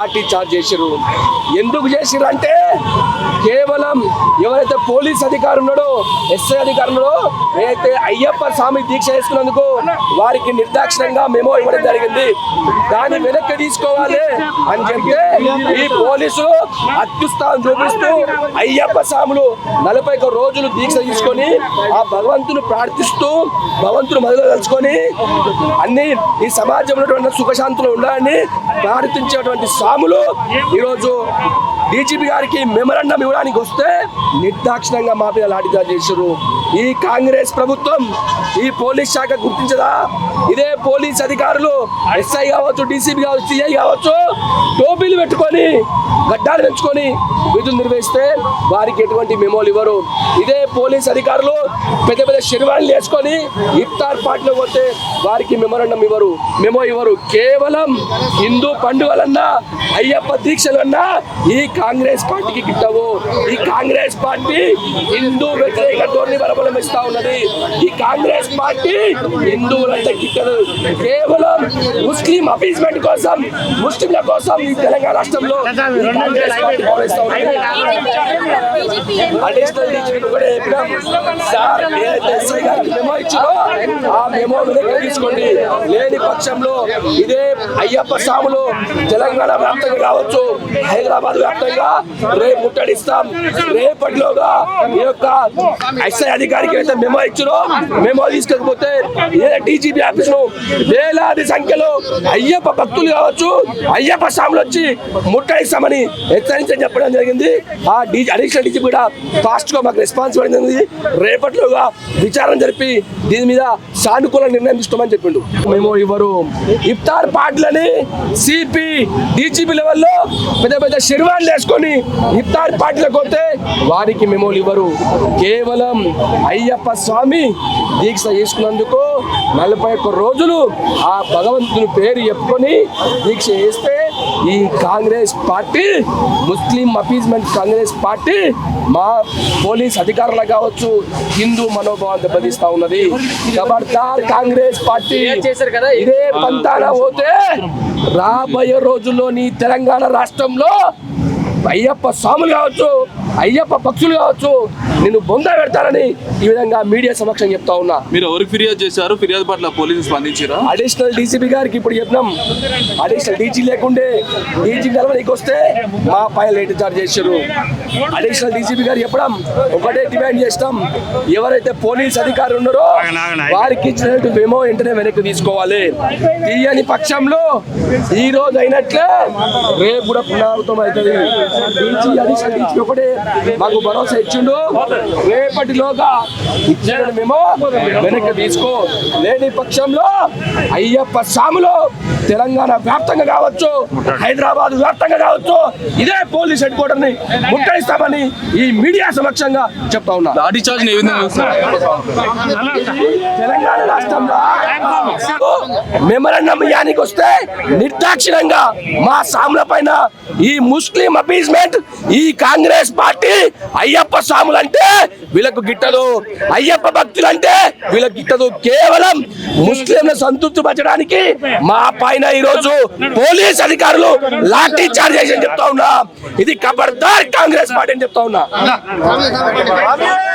Party charge చేసిర్రు. ఎందుకు చేసిర్రు అంటే కేవలం ఎవరైతే పోలీస్ అధికారి ఉన్నాడో ఎస్ఐ అధికారి ఉన్నాడో ఏదైతే అయ్యప్ప స్వామి దీక్ష చేసుకున్నందుకు వారికి నిర్దాక్షిణంగా మేము ఇవ్వడం జరిగింది. దాన్ని వెనక్కి తీసుకోవాలి అని చెప్తే ఈ పోలీసులు అత్యుత్సాహం చూపిస్తూ అయ్యప్ప స్వాములు నలభై రోజులు దీక్ష తీసుకొని ఆ భగవంతుని ప్రార్థిస్తూ భగవంతుని మధులో తలుచుకొని అన్ని ఈ సమాజంలో సుఖశాంతులు ఉండాలని ప్రార్థించేటువంటి స్వాములు ఈరోజు డీజీపీ గారికి మెమరండం ఇవ్వడానికి వస్తే నిర్దాక్షిణంగా మా మీద లాఠీచార్జ్ చేశారు. ఈ కాంగ్రెస్ ప్రభుత్వం ఈ పోలీస్ శాఖ గుర్తించదా? ఇదే పోలీస్ అధికారులు ఎస్ఐ కావచ్చు డీసీపీ కావచ్చు సిఐ కావచ్చు టోపీలు పెట్టుకొని గడ్డాలు పెంచుకొని విధులు నిర్వహిస్తే వారికి ఎటువంటి మెమోలు ఇవ్వరు. ఇదే పోలీస్ అధికారులు పెద్ద పెద్ద శనివాళ్ళు వేసుకొని ఇఫ్తార్ పార్టీలో పోతే వారికి మెమోరండం ఇవ్వరు. మెమో ఇవ్వరు. కేవలం హిందూ పండుగలన్నా అయ్యప్ప దీక్షలన్నా ఈ కాంగ్రెస్ పార్టీకి గిట్టవు. ఈ కాంగ్రెస్ పార్టీ హిందూ వ్యతిరేక ధోరణి బలబలమిస్తా ఉన్నది. ఈ కాంగ్రెస్ పార్టీ హిందువులంతా గిట్టదు. కేవలం ముస్లిం అపీస్మెంట్ కోసం ముస్లింల కోసం ఈ తెలంగాణ రాష్ట్రంలో అడిషనల్ డీజీపీ కూడా చెప్పినాం. సార్ ఏదైతే ఎస్ఐ గారికి మెమో ఆ మెమో వెనక్కి తీసుకోండి లేని పక్షంలో ఇదే అయ్యప్ప స్వాములు తెలంగాణ వ్యాప్తంగా కావచ్చు హైదరాబాద్ వ్యాప్తంగా రేపు ముట్టడిస్తాం. రేపటిలోగా ఈ యొక్క ఎస్ఐ అధికారికి అయితే మెమో ఇచ్చినో మెమో తీసుకెళ్ళిపోతే ఏ డీజీపీ ఆఫీస్ను వేలాది సంఖ్యలో అయ్యప్ప భక్తులు కావచ్చు అయ్యప్ప స్వాములు వచ్చి ముట్టడిస్తామని హెచ్చరించని చెప్పడం జరిగింది. ఆ డీజీ అడిషనల్ డీజీ కూడా ఫాస్ట్గా మాకు రెస్పాన్స్ పడింది రేపట్లోగా విచారణ జరిపి దీని మీద సానుకూల నిర్ణయం తీసుకోమని చెప్పిండు. మేము ఇవ్వరు. ఇఫ్తార్ పార్టీలని సిపి డీజీపీ లెవెల్లో పెద్ద పెద్ద శర్వాలు వేసుకొని ఇఫ్తార్ పార్టీలకు పోతే వారికి మెమోలు ఇవ్వరు. కేవలం అయ్యప్ప స్వామి దీక్ష చేసుకున్నందుకు నలభై ఒక్క రోజులు ఆ భగవంతుని పేరు చెప్పుకొని దీక్ష చేస్తే ఈ కాంగ్రెస్ పార్టీ ముస్లిం అపీజ్మెంట్ కాంగ్రెస్ పార్టీ మా పోలీస్ అధికారులకు కావచ్చు హిందూ మనోభావం దెబ్బతీస్తా ఉన్నది. ఖబర్దార్ కాంగ్రెస్ పార్టీ చేశారు కదా? ఇదే పంతాన పోతే రాబోయే రోజుల్లో నీ తెలంగాణ రాష్ట్రంలో అయ్యప్ప స్వాములు కావచ్చు అయ్యప్ప పక్షులు కావచ్చు నిన్ను బొంద పెడతారని ఈ విధంగా మీడియా సమక్షం చెప్తా ఉన్నా. మీరు ఎవరికి ఫిర్యాదు చేశారు? ఫిర్యాదు పట్ల పోలీసులు స్పందించారా? అడిషనల్ డీసీపీ గారికి ఇప్పుడు చెప్పినాం. అడిషనల్ డీజీ లేకుండే డీజీ కలవడానికి వస్తే మా పైన లేట్ చార్జ్ చేశారు? అడిషనల్ డీసీపీ గారు చెప్పడం ఒకటే డిమాండ్ చేస్తాం. ఎవరైతే పోలీస్ అధికారులు ఉన్నారో వారికి ఇచ్చినట్టు మేము వెంటనే వెనక్కి తీసుకోవాలి. తీయని పక్షంలో ఈ రోజు అయినట్లే రేపు కూడా పునరావృతం అవుతుంది డీజీ అడిషనల్ డీజీ ఒకటే మాకు భరోసా ఇచ్చిండు. రేపటిలోగా ఇచ్చిన మేము వెనక్కి తీసుకో. లేని పక్షంలో అయ్యప్ప స్వాములు తెలంగాణ వ్యాప్తంగా కావచ్చు హైదరాబాద్ వ్యాప్తంగా కావచ్చు ఇదే పోలీస్ హెడ్ క్వార్టర్ని ముట్టడిస్తామని ఈ మీడియా సమక్షంగా చెప్తా ఉన్నా? తెలంగాణ రాష్ట్రంలో మెమరణం యానికి వస్తే నిర్దాక్షిణంగా మా సాముల పైన ఈ ముస్లిం అపీస్మెంట్ ఈ కాంగ్రెస్ పార్టీ అయ్యప్ప స్వాములు అంటే వీళ్ళకు గిట్టదు. అయ్యప్ప భక్తులు అంటే వీళ్ళకి గిట్టదు. కేవలం ముస్లింల సంతృప్తి పరచడానికి మా పైన ఈ రోజు పోలీస్ అధికారులు లాఠీ చార్జ్ చేసి చెప్తా ఉన్నా. ఇది కబర్దార్ కాంగ్రెస్ పార్టీ అని చెప్తా ఉన్నా.